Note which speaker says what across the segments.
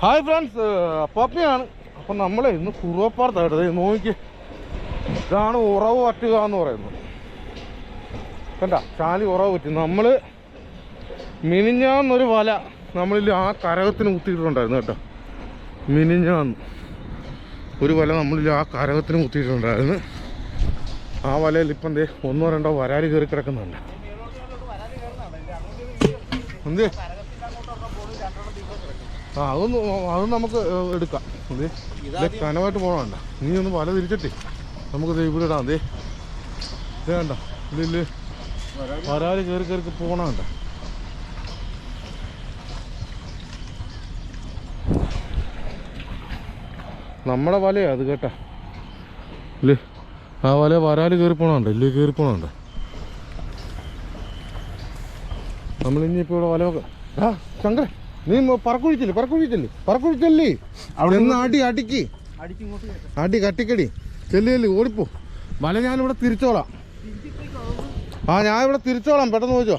Speaker 1: Hi friends പപ്പിയാണ് അപ്പം നമ്മളെ ഇന്ന് കുറുവപ്പാടത്തായിട്ട് നോക്കി ഇതാണ് ഉറവ് പറ്റുക എന്ന് പറയുന്നത്. കണ്ട? ചാലി ഉറവ് പറ്റി. നമ്മൾ മിനിഞ്ഞാന്നൊരു വല നമ്മളിൽ ആ കരകത്തിന് കുത്തിയിട്ടുണ്ടായിരുന്നു കേട്ടോ. മിനിഞ്ഞാന്ന്. ഒരു വല നമ്മളിൽ ആ കരകത്തിന് കുത്തിയിട്ടുണ്ടായിരുന്നു. ആ വലയിൽ ഇപ്പം ദേ ഒന്നോ രണ്ടോ വരാൽ കയറി കിടക്കുന്നുണ്ട്. എന്തേ? ആ അതൊന്ന് അത് നമുക്ക് എടുക്കാം. ഇത് കനമായിട്ട് പോകണണ്ട നീ ഒന്ന് വല തിരിച്ചിട്ടേ നമുക്ക് ദേ ഇവിടെ ഇടാം. അതെ ഇത് വേണ്ട ഇതിൽ വരാൽ കയറി കയറി പോകണണ്ട നമ്മുടെ വലയാ അത് കേട്ടാ. ഇല്ലേ ആ വല വരാൽ കയറി പോണണ്ട ഇല്ലേ കയറി പോണണ്ട നമ്മളിനിയിപ്പോൾ ഇവിടെ വല ആ ശങ്കര. നീ പറക്കുഴിച്ചില്ലേ പറക്കുഴിച്ചല്ലേ പറക്കുഴിച്ചല്ലേ. അവിടെ നിന്ന് അടി അടിക്ക്. അടി കട്ടിക്കടി. ചെല്ലിയല്ലേ ചെല്ലി ഓടിപ്പോ. വല ഞാനിവിടെ തിരിച്ചോളാം. ആ ഞാൻ ഇവിടെ തിരിച്ചോളാം പെട്ടെന്ന് ചോദിച്ചോ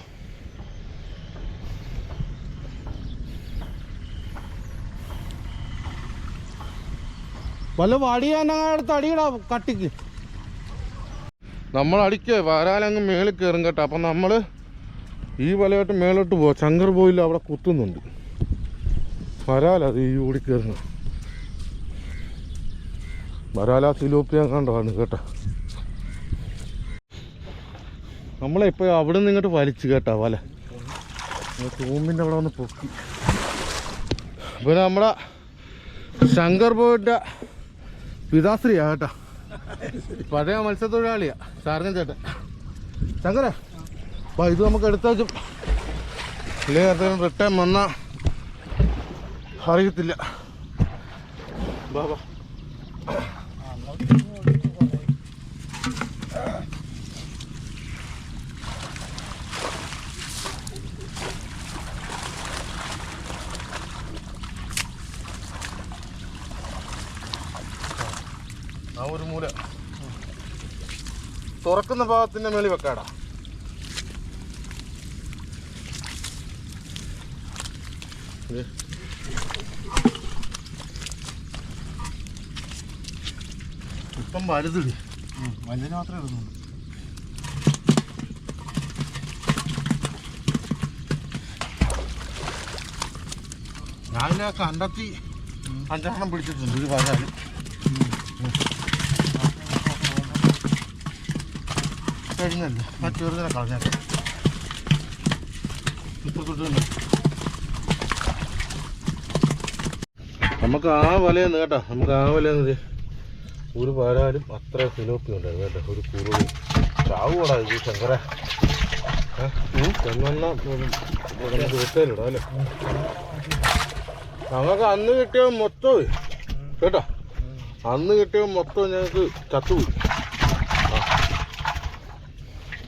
Speaker 1: വല്ല വടിയാനടുത്ത് അടിയിടാ കട്ടിക്ക്. നമ്മൾ അടിക്കുക വരാലങ്ങ് മേളിൽ കയറും കേട്ടോ. അപ്പം നമ്മൾ ഈ വലയോട്ട് മേലോട്ട് പോവാം. ശങ്കർ പോയില്ല അവിടെ കുത്തുന്നുണ്ട്. വരാല ഈ ഓടി കയറുന്നത് വരാല സിലോപ്പിയ കണ്ടാണ് കേട്ടോ. നമ്മളെ ഇപ്പോൾ അവിടെ നിന്ന് ഇങ്ങോട്ട് വലിച്ചു കേട്ടോ വല. തൂമ്പിന്റെ അവിടെ വന്ന് പൊക്കി. അപ്പൊ നമ്മളെ ശങ്കർ ബോയുടെ പിതാശ്രീയാ കേട്ടോ. പഴയ മത്സ്യത്തൊഴിലാളിയാ സാറിന് ചേട്ടൻ. ശങ്കര അപ്പൊ ഇത് നമുക്ക് എടുത്തു വെച്ചും. ഇല്ലേ റിട്ടേൺ വന്ന. അറിയത്തില്ല. ബാബാ ഒരു മൂല. തുറക്കുന്ന ഭാഗത്തിന്റെ മേളിൽ വെക്കാടാ ദേ. ഇപ്പം വലുതിടി
Speaker 2: വലുതിന് മാത്രമേ ഇടുന്നുള്ളൂ
Speaker 1: ഞാനില്ല കണ്ടെത്തി അഞ്ചെണ്ണം പിടിച്ചിട്ടുണ്ട് ഒരു പകാൽ. കഴിഞ്ഞല്ല ആ ചെറുതിനെ കളഞ്ഞേക്കാം. ഇപ്പുറത്തോട്ട് നമുക്ക് ആ വലയെന്ന് കേട്ടോ നമുക്ക് ആ വലയെന്ന് ഒരു വരാലും അത്ര ഫിലോപ്പി ഉണ്ടായിരുന്നു കേട്ടോ. ഒരു കുറവ് ചാവൂടാ ഇത് ശങ്കര. ചെന്നെണ്ണ നമുക്ക് വിട്ടേലിടാം അല്ലേ? ഞങ്ങൾക്ക് അന്ന് കിട്ടിയ മൊത്തം കേട്ടോ? അന്ന് കിട്ടിയ മൊത്തം ഞങ്ങൾക്ക് ചത്തുപോയി.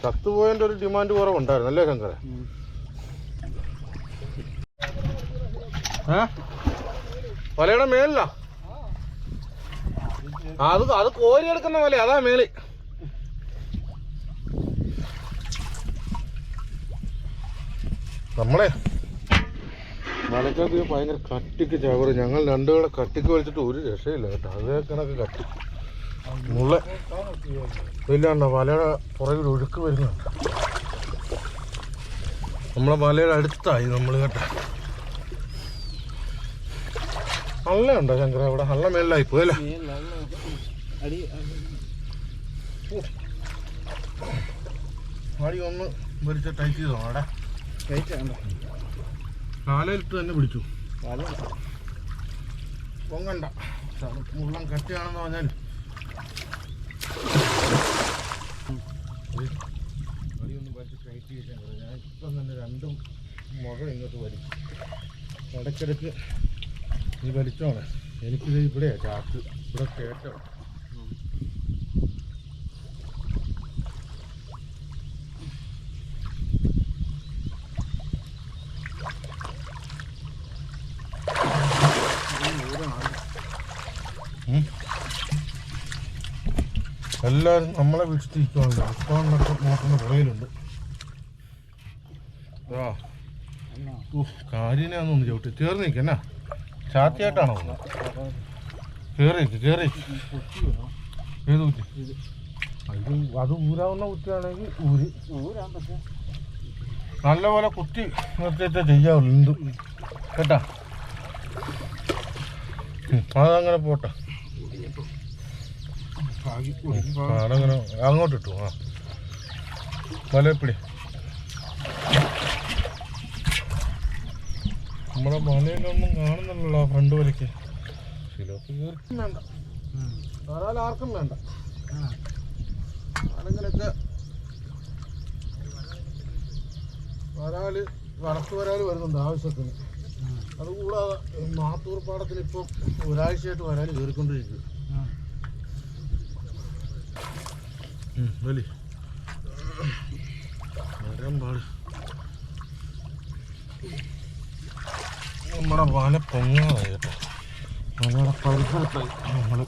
Speaker 1: ചത്തുപോയതിന്റെ ഒരു ഡിമാൻഡ് കുറവുണ്ടായിരുന്നു അല്ലേ ശങ്കര? ഏ? വലയുടെ മേലിലാ. അത് അത് കോരി എടുക്കുന്ന പോലെ അതാ മേളി. നമ്മളെ മലക്കകത്ത് ഭയങ്കര കട്ടിക്ക് ചവറ്. ഞങ്ങൾ രണ്ടുകൂടെ കട്ടിക്ക് വലിച്ചിട്ട് ഒരു രക്ഷയില്ല കേട്ടോ. അതേ കണക്ക് കട്ടി. മുള്ള. ഇല്ലാണ്ട? വലയുടെ പുറകിൽ ഒഴുക്ക് വരുന്നുണ്ട്. നമ്മളെ വലയുടെ അടുത്തായി നമ്മൾ കേട്ടോ. ഹള്ളയുണ്ടോ ശങ്കര? ഇവിടെ ഹള്ള മേളിലായി പോയല്ലേ
Speaker 2: അടി
Speaker 1: ഒന്ന് വലിച്ച ടൈറ്റ് ചെയ്തോ അവിടെ കാലയിലിട്ട് തന്നെ പിടിച്ചു. പൊങ്ങണ്ട. മുള്ളം കട്ടിയാണെന്ന് പറഞ്ഞാൽ. അടിയൊന്നും വലിച്ച് ടൈറ്റ് ചെയ്താൽ ഞാൻ ഇപ്പം തന്നെ രണ്ടും മുഖം ഇങ്ങോട്ട് വലിച്ചു. ഇടയ്ക്കിടയ്ക്ക് നീ വലിച്ചോണേ എനിക്കിത് ഇവിടെയാ ചാക്ക്. ഇവിടെ കേട്ടോ. എല്ലാവരും നമ്മളെ വിളിച്ചിട്ടിരിക്കുന്നുണ്ട് ഇപ്പം നോക്കുന്ന പുറയിലുണ്ട് കാര്യനാന്നൊന്ന് ചവിട്ടി. ചേർന്ന് നിൽക്കന്നാ ചാത്തിയായിട്ടാണോ കേറി കേറി ഏത് കുറ്റി?
Speaker 2: ഇത്.
Speaker 1: അത് അത് ഊരാവുന്ന കുറ്റിയാണെങ്കിൽ ഊരി.
Speaker 2: ഊരാൻ പക്ഷേ
Speaker 1: നല്ലപോലെ കുത്തി നിർത്തിയിട്ട് ചെയ്യാവുള്ളൂ എന്തും. കേട്ടാ? അതങ്ങനെ പോട്ടെ. അതങ്ങനെ അങ്ങോട്ട് ഇട്ടു ആ. വലയപ്പിടി നമ്മളെ മലയിലൊന്നും കാണുന്നില്ലല്ലോ ഫ്രണ്ട് ചിലപ്പോൾ കയറി വേണ്ട. വരാൽ ആർക്കും വേണ്ട. ആരെങ്കിലൊക്കെ വരാൽ വളർത്തു വരാൽ വരുന്നുണ്ട് ആവശ്യത്തിന്. അതുകൂടാതെ മാത്തൂർ പാടത്തിൽ ഇപ്പം ഒരാഴ്ചയായിട്ട് വരാൽ കയറിക്കൊണ്ടിരിക്കും വലി വരാൻ പാട്. നമ്മുടെ വല പൊങ്ങാതായി കേട്ടോ. വലയുടെ പരിസരത്തായി നമ്മൾ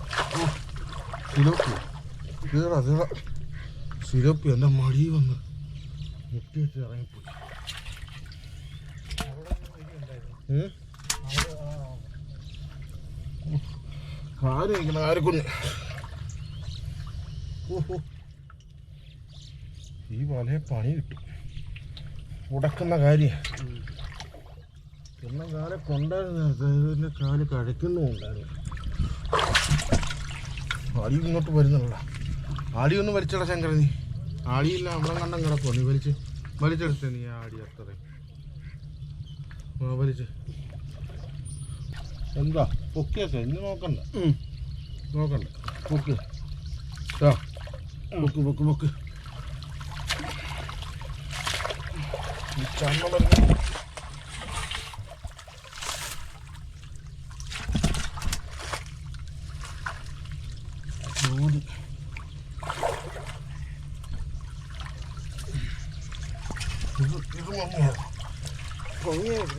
Speaker 1: സിലോപ്പി തീറ തീറ സിലോപ്പി എന്റെ മടി വന്ന് മുട്ടി വെച്ച് ഇറങ്ങിപ്പോയി? കാര്യം ഇരിക്കണം ആരെക്കുഞ്ഞ്? ഓഹോ. ഈ വലയെ പണി കിട്ടും. ഉടക്കുന്ന കാര്യം. പിന്നെ കാലെ കൊണ്ടായിരുന്നു. കാൽ കഴിക്കുന്നുണ്ടായിരുന്നു ആടി ഇങ്ങോട്ട് വരുന്നുള്ള ആടി ഒന്ന് വലിച്ചട ശങ്കര നീ. ആടിയില്ല നമ്മളെ കണ്ടം കിടക്കുമോ നീ വലിച്ച് വലിച്ചെടുത്തേ നീ ആടി അത്രയും ആ വലിച്ച്. എന്താ? പൊക്കിയൊക്കെ ഇന്ന് നോക്കണ്ട. നോക്കണ്ട. പൊക്ക്. ആ. പൊക്ക് പൊക്ക് പൊക്ക്. ചമ്മ വരുന്നു ചൂട് ഇത് ഇത് മങ്ങിയത് പൊങ്ങിയത്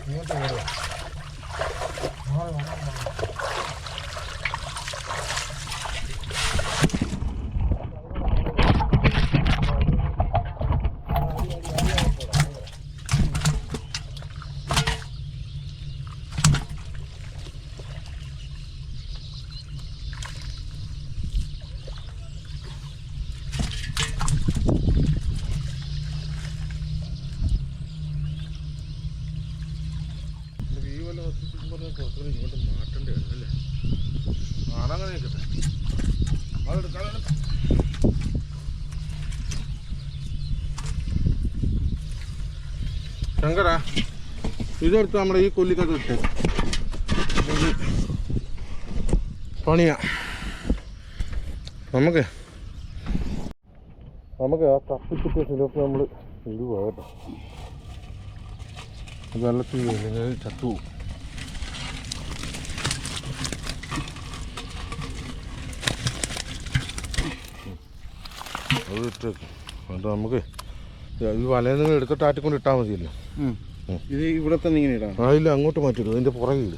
Speaker 1: ഇങ്ങോട്ട് കയറുക മാറി മാറി മാറി നമുക്ക് ഈ വല്ല ഹോസ്പിറ്റലിൽ കുറച്ചുകൂടി ഇങ്ങോട്ട് മാറ്റേണ്ടി വരും അല്ലേ അതങ്ങനെ നിൽക്കട്ടെ അതെടുക്കാം അതെടുക്കാം ശങ്കര ഇതെടുത്ത് നമ്മുടെ ഈ കൊല്ലിക്കത്ത് ഇട്ട് പണിയാ. നമുക്ക്. നമുക്ക് ആ കപ്പിച്ചിട്ട് സിലോപ്പ് നമ്മൾ ഇത് കേട്ടോ. വെള്ളത്തിൽ അല്ലെങ്കിൽ ചത്തുപോകും അത് ഇട്ട് എന്നിട്ട് നമുക്ക് ഈ വലയിൽ നിന്ന് എടുത്തിട്ട് ആറ്റിക്കൊണ്ട് ഇട്ടാൽ മതിയല്ലോ.
Speaker 2: ഇത് ഇവിടെ തന്നെ ഇങ്ങനെ ഇടാം.
Speaker 1: ആ ഇല്ല അങ്ങോട്ട് മാറ്റിയിടും. അതിന്റെ പുറകിൽ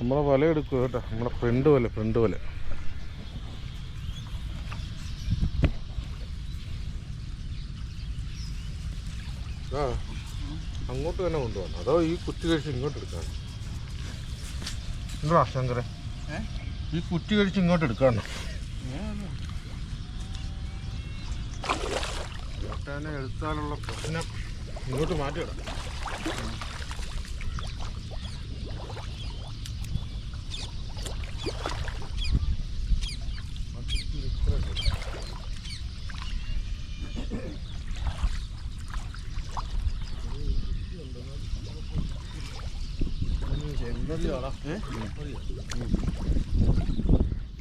Speaker 1: നമ്മളെ വല എടുക്കുക കേട്ടോ. നമ്മളെ ഫ്രണ്ട് വല ഫ്രണ്ട് വല. ആ അങ്ങോട്ട് തന്നെ കൊണ്ടുപോകണം. അതോ ഈ കുറ്റി കഴിച്ച് ഇങ്ങോട്ട് എടുക്കാൻ എന്താ ശങ്കരേ? ഈ കുറ്റി കഴിച്ച് ഇങ്ങോട്ട് എടുക്കാണ്. എടുത്താലുള്ള പ്രശ്നം ഇങ്ങോട്ട് മാറ്റിയിടാം.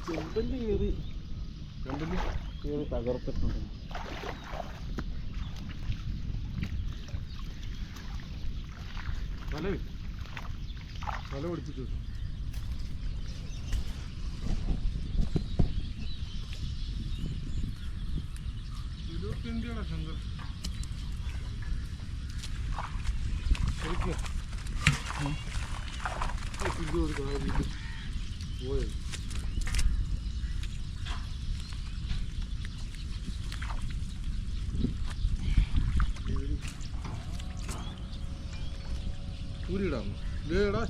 Speaker 2: ചെമ്പല്ലി കയറി ചെമ്പല്ലി കയറി തകർത്തിട്ടുണ്ട്.
Speaker 1: ഇരുപത്തിയഞ്ചാണ് ശങ്കർ.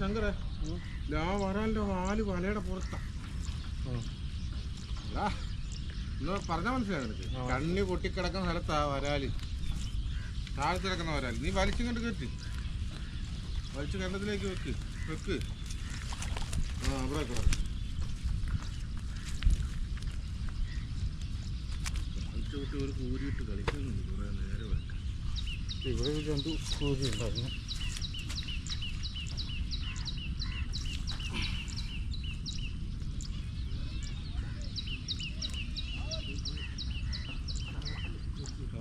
Speaker 1: ഇടാ ശങ്കരേ ആ വരാന്റെ വാൽ വലയുടെ പുറത്താ. എടാ, ഇന്ന് പറഞ്ഞാ മനസ്സിലായി നിനക്ക്? കണ്ണി പൊട്ടിക്കിടക്കുന്ന സ്ഥലത്താ വരാൽ. താഴത്ത് കിടക്കുന്ന വരാൽ. നീ വലിച്ചു കണ്ട് കെട്ടി വലിച്ചു കണ്ടത്തിലേക്ക് വെക്ക്. വെക്ക്. ആ അവിടെ കിടക്കും വലിച്ചു ഒരു കൂരിയിട്ട് കളിക്കുന്നുണ്ട്. കുറേ നേരം
Speaker 2: ഇവിടെ ഒരു കൂരി ഉണ്ടായിരുന്നു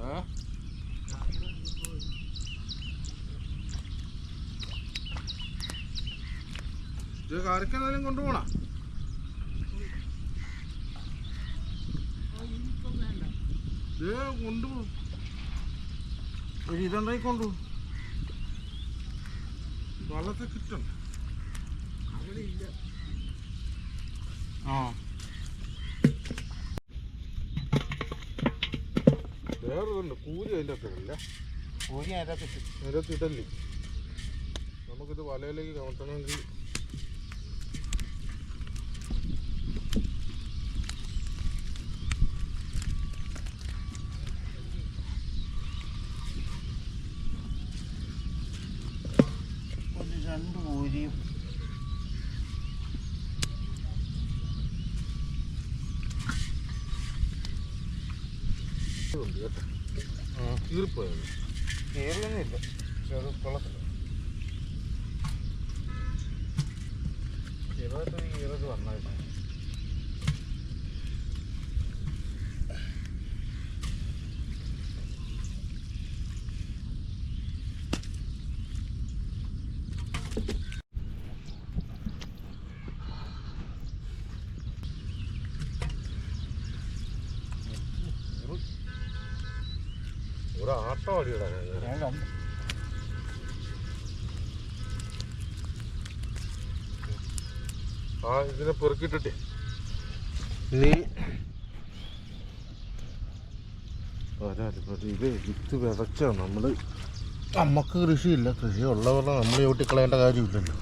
Speaker 1: ആ കറിക്കെന്തായാലും കൊണ്ടുപോണ. ഇത് കൊണ്ടുപോ
Speaker 2: ഒരു ഇതുണ്ടായി കൊണ്ടു?
Speaker 1: വള്ളത്തെ കിട്ടണം
Speaker 2: ആ.
Speaker 1: വേറൊന്നുണ്ട് കൂലി അതിന്റെ അകത്തില്ല കൂലി. അതിന്റെ ഇടല്ലേ? നമുക്കിത് വലയിലേക്ക് കമത്തണമെങ്കിൽ
Speaker 2: ഒരു രണ്ട് കോഴിയും
Speaker 1: ഉണ്ട് കേട്ടോ. ഈർപ്പോയത്
Speaker 2: കേറിയൊന്നുമില്ല ചെറു കുളത്തില്ല ചെറുതായിട്ട് ഈ ഈറത് വന്നായിരുന്നു
Speaker 1: ഒരു ആട്ടം അടിയിടാൻ
Speaker 2: ഞാൻ കണ്ടു
Speaker 1: ആ ഇതിനെ പെറുക്കിട്ടിട്ടേ. നീ വരാൽ പക്ഷേ ഇത് വിത്ത് വിതച്ച നമ്മൾ നമുക്ക് കൃഷിയില്ല. കൃഷി ഉള്ളവരുടെ നമ്മൾ ചവിട്ടിക്കളയേണ്ട കാര്യമില്ലല്ലോ.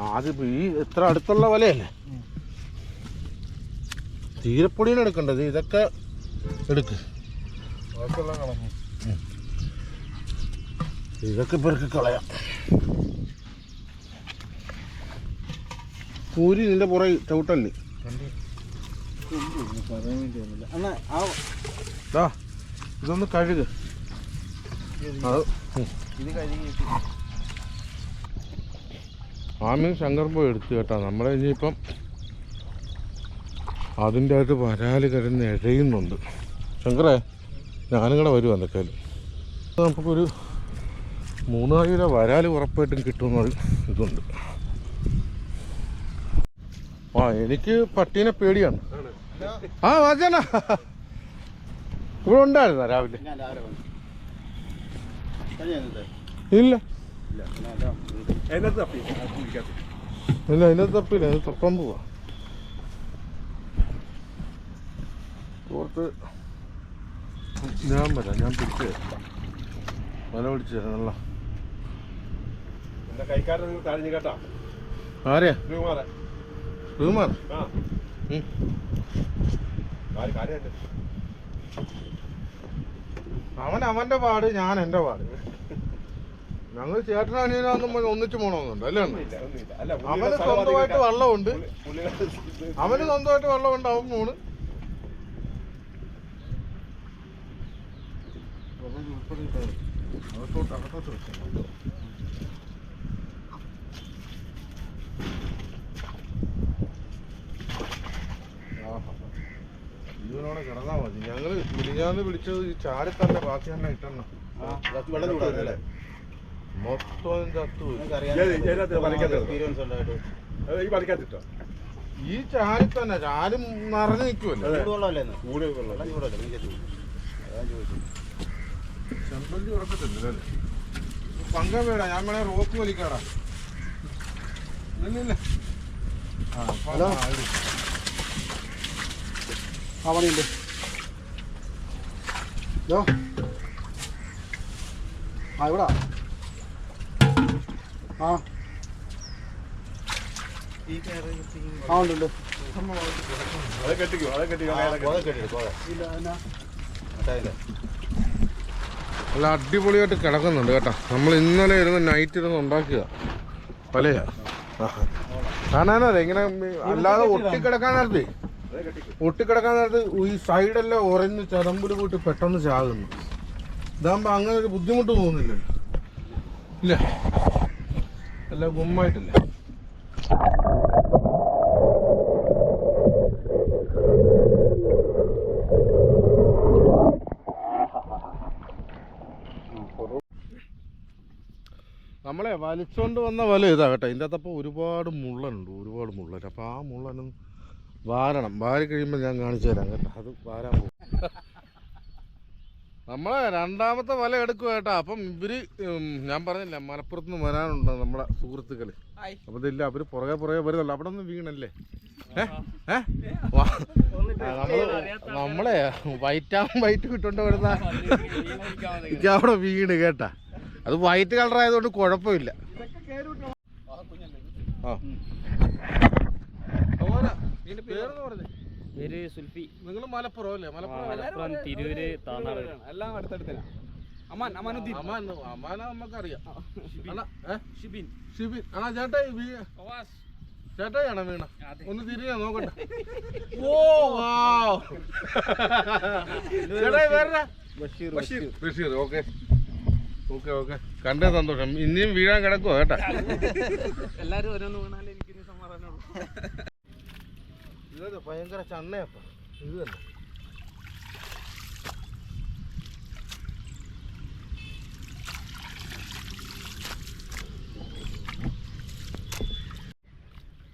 Speaker 1: ആദ്യം ഈ എത്ര അടുത്തുള്ള വലയല്ലേ? എടുക്കേണ്ടത്. ഇതൊക്കെ എടുക്ക്.
Speaker 2: ബാക്കിയുള്ള കളഞ്ഞു.
Speaker 1: ഇതൊക്കെ പെറുക്കി കളയാം. കൂരി നിന്റെ പുറകെ ചവിട്ടല്ലേ? ഇതൊന്ന് കഴുക്.
Speaker 2: ആമീൻ
Speaker 1: ശങ്കർ പോയി എടുത്തു കേട്ടാ. നമ്മളെ ഇനിയിപ്പം അതിന്റെ അകത്ത് വരാൽ കിടന്ന് ഇഴയുന്നുണ്ട്. ശങ്കറേ ഞാനും കൂടെ വരും എന്തൊക്കെയാലും നമുക്കൊരു മൂന്നാൽ കിലോ വരാൽ ഉറപ്പായിട്ടും കിട്ടുമെന്നൊരു ഇതുണ്ട്. ആ എനിക്ക് പട്ടീനെ പേടിയാണ്. ആ വാചന ഇവിടെ ഉണ്ടായിരുന്ന രാവിലെ? ഇല്ല.
Speaker 2: ഇല്ല
Speaker 1: അതിനകത്ത് തപ്പില്ല അത് തപ്പാൻ പോവാ. ഓർത്ത് ഞാൻ വരാം. ഞാൻ പിടിച്ചു തരാം. വല പിടിച്ചു തരാം. നല്ല
Speaker 3: കൈക്കാരൻ കേട്ടാ.
Speaker 1: ആരെയാ?
Speaker 3: ശ്രീകുമാറെ ആ.
Speaker 1: അവൻ അവന്റെ പാട് ഞാൻ എന്റെ പാട് ഞങ്ങൾ ചേട്ടനാനിയനാന്നും ഒന്നിച്ചു പോണമെന്നുണ്ട് അല്ലേ അവന് സ്വന്തമായിട്ട് വള്ളമുണ്ട്. അവന് സ്വന്തമായിട്ട് വെള്ളമുണ്ട് അവൻ പോണ്
Speaker 2: വെള്ളം ഉൾപ്പെടെ
Speaker 1: അകത്തോട്ട് അകത്തോട്ട് വെക്കാം ജീവനോടെ കിടന്നാ മതി. ഞങ്ങൾ മിനിഞ്ഞാന്ന് വിളിച്ചത് ഈ ചാരി തന്നെ ബാക്കി തന്നെ
Speaker 2: വെള്ളം ചൂടാന്നല്ലേ
Speaker 1: മൊത്തം ചത്തു
Speaker 3: ഈ
Speaker 1: ഈ ചാരി തന്നെ ചാരി നിറഞ്ഞു നിൽക്കുമല്ലോ ചെമ്പല്ലി ഉറക്കത്തില്ല പങ്ക വേടാ. ഞാൻ വേണേ റോപ്പ് വലിക്കാടാ. ഇല്ലില്ല
Speaker 2: ഹലോ? ആ പണിയുണ്ട് ഹലോ ആ ഇവിടെ. ആ. ആ ഉണ്ട് ഉണ്ട്
Speaker 3: അത് കെട്ടിക്കോ അത് കെട്ടിക്കോ
Speaker 2: ഇല്ല എന്നാ?
Speaker 1: നല്ല അടിപൊളിയായിട്ട് കിടക്കുന്നുണ്ട് കേട്ടോ. നമ്മൾ ഇന്നലെ ഇരുന്ന് നൈറ്റ് ഇരുന്ന് ഉണ്ടാക്കുക പലയാ. കാണാനല്ലേ ഇങ്ങനെ അല്ലാതെ
Speaker 3: കെട്ടിക്കോ
Speaker 1: ഒട്ടിക്കിടക്കാൻ നേരത്ത് ഈ സൈഡെല്ലാം ഉറഞ്ഞ് ചതമ്പുൽ പോയിട്ട് പെട്ടെന്ന് ചാകുന്നു. ഇതാകുമ്പോ അങ്ങനെ ഒരു ബുദ്ധിമുട്ട് തോന്നുന്നില്ല ഇല്ല? അല്ല ഗുമ്മായിട്ടില്ല? നമ്മളെ വലിച്ചോണ്ട് വന്ന വല ഇതാകട്ടെ കേട്ടോ. ഇതിന്റെ അകത്തപ്പോൾ ഒരുപാട് മുള്ളനുണ്ട് ഒരുപാട് മുള്ളൻ. അപ്പോൾ ആ മുള്ളനും വാരണം. വാരി കഴിയുമ്പോൾ ഞാൻ കാണിച്ചു തരാം കേട്ടോ. അത് വാരാൻ പോകും. നമ്മളെ രണ്ടാമത്തെ വല എടുക്കുക കേട്ടോ. അപ്പം ഇവർ ഞാൻ പറഞ്ഞില്ല മലപ്പുറത്ത് നിന്ന് വരാനുണ്ട് നമ്മളെ സുഹൃത്തുക്കൾ. അപ്പൊ ഇതില്ല അവർ പുറകെ പുറകെ വരുന്നല്ലോ അവിടെ ഒന്ന് വീണല്ലേ? നമ്മൾ നമ്മളെ വൈറ്റ് ആവും വൈറ്റ് കിട്ടോണ്ട് വരുന്ന എനിക്ക് അവിടെ വീണ് കേട്ടാ. അത് വൈറ്റ് കളർ ആയതുകൊണ്ട് കുഴപ്പമില്ല. ആ.
Speaker 4: പേര് സുൽഫി.
Speaker 1: നിങ്ങൾ മലപ്പുറം അല്ലേ? മലപ്പുറം
Speaker 4: തിരൂര് താന്നാട്
Speaker 2: എല്ലാം അടുത്തടുത്തന്നെ അമാൻ അമാനുദ്ദീൻ.
Speaker 1: അമാൻ അമാന നമുക്കറിയാം?
Speaker 4: ഷിബിൻ.
Speaker 1: ഷിബിൻ. വീ വീണ? ഒന്ന് തിരിഞ്ഞ നോക്കട്ടെ. ഓ വാവ് ചേട്ടായി വേറെ
Speaker 2: Basheer
Speaker 1: Basheer. Basheer. Okay. Okay okay. കണ്ടേ സന്തോഷം. ഇനിയും വീഴാൻ കിടക്കുവോ കേട്ടാ.
Speaker 4: എല്ലാരും ഓരോന്ന് വീണാലേ എനിക്ക് സമാധാനമുള്ളൂ
Speaker 1: ഇത് ഭയങ്കര ചണ്ണയപ്പ. ഇത് തന്നെ.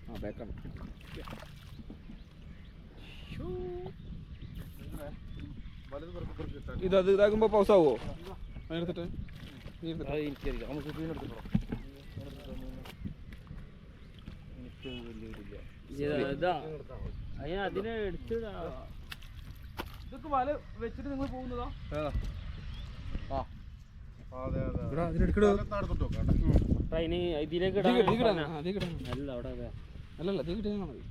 Speaker 2: ആ ബേക്കാണ്. ഇത് അത് ഇതാകുമ്പോ പൗസാവോ എടുത്തിട്ട്?
Speaker 4: എനിക്കറിയാം നമുക്ക് ഇതിന് എടുത്തിട്ടോ ഇതാ അതിന് അതിനെ എടുത്തിടാ
Speaker 2: ഇതൊക്കെ വല വെച്ചിട്ട് നിങ്ങൾ പോകുന്നതാ?
Speaker 1: ആ.
Speaker 4: ഇതിലേക്ക് അല്ല അവിടെ
Speaker 2: അല്ലല്ല തീ കിട്ടാനാ മതി.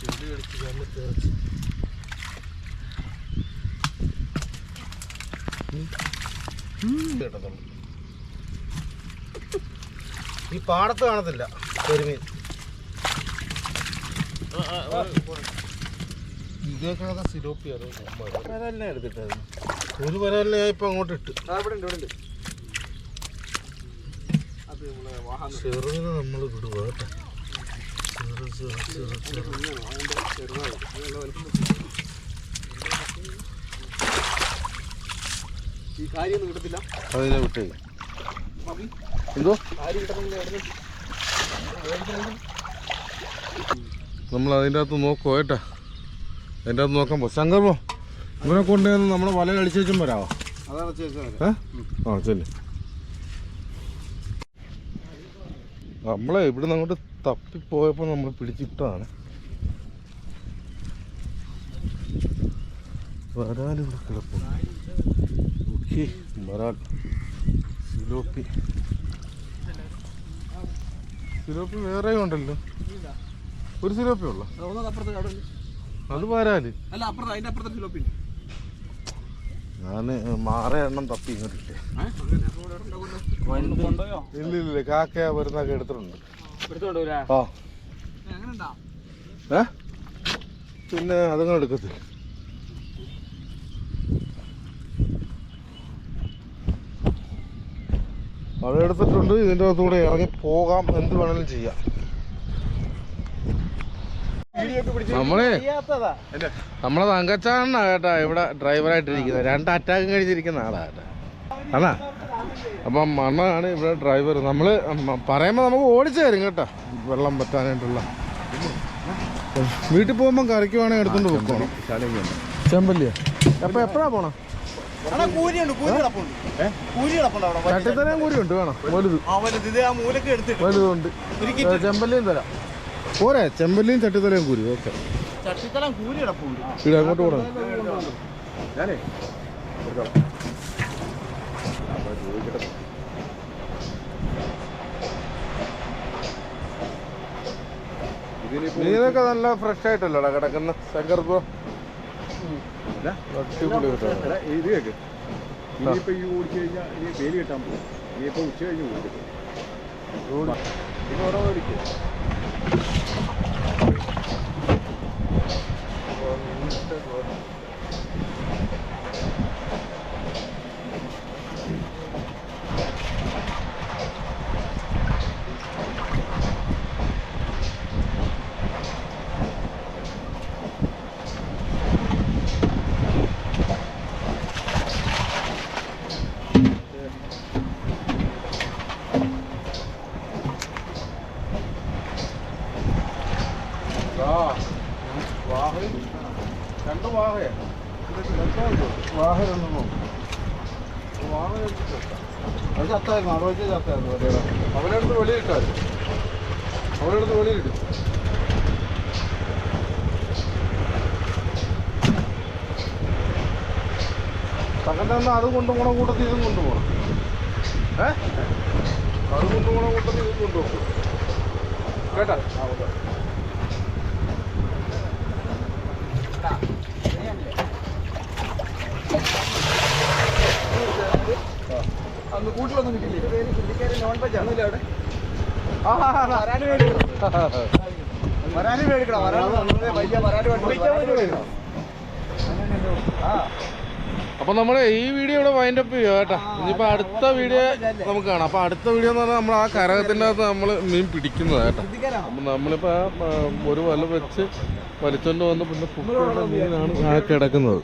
Speaker 1: ചെളി അടിച്ച് കണ്ണ് തെറിച്ച്. കേട്ടതുള്ളൂ. ഈ പാടത്ത് കാണത്തില്ല കരിമീൻ. ഇതേക്കണത സിലോപ്പി
Speaker 2: എടുത്തിട്ടായിരുന്നു
Speaker 1: ഒരു വരലിനെ ഇപ്പൊ അങ്ങോട്ട് ഇട്ട്. ചെറുതിനെ നമ്മൾ വിടുക കേട്ടോ. ചെറു ചെറു ചെറു ചെറു.
Speaker 2: ഈ കിട്ടത്തില്ല.
Speaker 1: അതിനെ വിട്ടേ? എന്തോ? നമ്മൾ അതിന്റെ അകത്ത് നോക്കുമോ ഏട്ടാ? അതിന്റെ അകത്ത് നോക്കാൻ പോ. ശങ്കർ പോ ഇവനെ കൊണ്ട് നമ്മളെ വല കളിച്ചേച്ചും വരാവോ? ഏ? ആ ചെല്ലു നമ്മളെ ഇവിടുന്ന് അങ്ങോട്ട് തപ്പിപ്പോയപ്പോൾ നമ്മൾ പിടിച്ചിട്ടതാണ് വരാൽ ഇവിടെ കിടപ്പുണ്ട്. വരാൽ സിലോപ്പി സിലോപ്പി വേറെ ഉണ്ടല്ലോ. ഒരു സിലോപ്പി ഉള്ള?
Speaker 2: ഒന്നത് അവിടെ ഉണ്ട്.
Speaker 1: അത് വരാൽ
Speaker 2: അല്ല അപ്പുറത്ത് അതിന്റെ അപ്പുറത്തെ ഫിലോപ്പിൻ
Speaker 1: ഞാൻ മാറേ എണ്ണം തപ്പി
Speaker 2: കൊണ്ടോയോ?
Speaker 1: ഇല്ല ഇല്ല കാക്കയ വരുന്നൊക്കെ എടുത്തിട്ടുണ്ട്. ആ. ഏ പിന്നെ അതങ്ങനെ എടുക്കത്തില്ല അതെടുത്തിട്ടുണ്ട് ഇതിന്റെ അകത്തൂടെ ഇറങ്ങി പോകാം. എന്ത് വേണമെങ്കിലും ചെയ്യാം. നമ്മളെ നമ്മളെ തങ്കച്ചാണ കേട്ടാ ഇവിടെ ഡ്രൈവറായിട്ടിരിക്കുന്നത് രണ്ട് അറ്റാക്കും കഴിച്ചിരിക്കുന്ന ആളാ കേട്ടാ. അതാ അപ്പം അണ്ണാണ് ഇവിടെ ഡ്രൈവർ നമ്മൾ പറയുമ്പോൾ നമുക്ക് ഓടിച്ചു തരും കേട്ടോ. വെള്ളം പറ്റാനായിട്ടുള്ള. വീട്ടിൽ പോകുമ്പോൾ കറിക്കുവാണെങ്കിൽ എടുത്തുകൊണ്ട് എടുത്തോണ്ട് ചെമ്പല്ലിയോ? അപ്പം എപ്പോഴാണ് പോണം? വേണം വലുത്. വലുതുണ്ട്. ചെമ്പല്ലിയും തരാം. പോരെ ചെമ്പല്ലിയും ചട്ടിത്തലയും കൂരി ഓക്കെ. ഇവിടെ അങ്ങോട്ട് പോകണം
Speaker 3: ഞാനേ ചോദിക്കട്ടെ.
Speaker 1: മീനൊക്കെ നല്ല ഫ്രഷ് ആയിട്ടല്ലോടാ കിടക്കുന്ന? ശങ്കർ ബ്രോ.
Speaker 3: ഇത് കേക്ക്. ഇനിയിപ്പോ ഈ ഓടിച്ചു കഴിഞ്ഞാൽ ഇനി വേലി കെട്ടാൻ പോകും. ഇനിയിപ്പോ ഉച്ച കഴിഞ്ഞ് ഓടിക്കും ഓരോ ഓടിക്കും.
Speaker 2: അത് ചത്തായിരുന്നു അവിടെ വെച്ച് ചത്തായിരുന്നു
Speaker 1: അവനടുത്ത് വെളിയിട്ടാൽ അവനടുത്ത് വെളിയിട്ട് തകന്ന അത് കൊണ്ടുപോകണം കൂട്ടത്തിൽ ഇതും കൊണ്ടുപോകണം ഏ? അത് കൊണ്ടുപോകണം കൂട്ടത്തിൽ ഇതും കൊണ്ടുപോകും കേട്ടാ?
Speaker 2: അന്ന് കൂട്ടിലൊന്നും കിട്ടില്ലേ നോൺ വെജ് ആണല്ലേ അവിടെ. വരാനും മേടിക്കണം വരാനും
Speaker 1: അപ്പൊ നമ്മൾ ഈ വീഡിയോ ഇവിടെ വൈൻഡ് അപ്പ് ചെയ്യുക കേട്ടോ. ഇനിയിപ്പോ അടുത്ത വീഡിയോ നമുക്ക് കാണാം. അപ്പൊ അടുത്ത വീഡിയോ എന്ന് പറഞ്ഞാൽ നമ്മൾ ആ കരകത്തിന്റെ അകത്ത് നമ്മൾ മീൻ പിടിക്കുന്നത് കേട്ടോ. അപ്പൊ നമ്മളിപ്പോ ഒരു വല വെച്ച് വലിച്ചോണ്ട് വന്ന് പിന്നെ മീനാണ് ആ കിടക്കുന്നത്.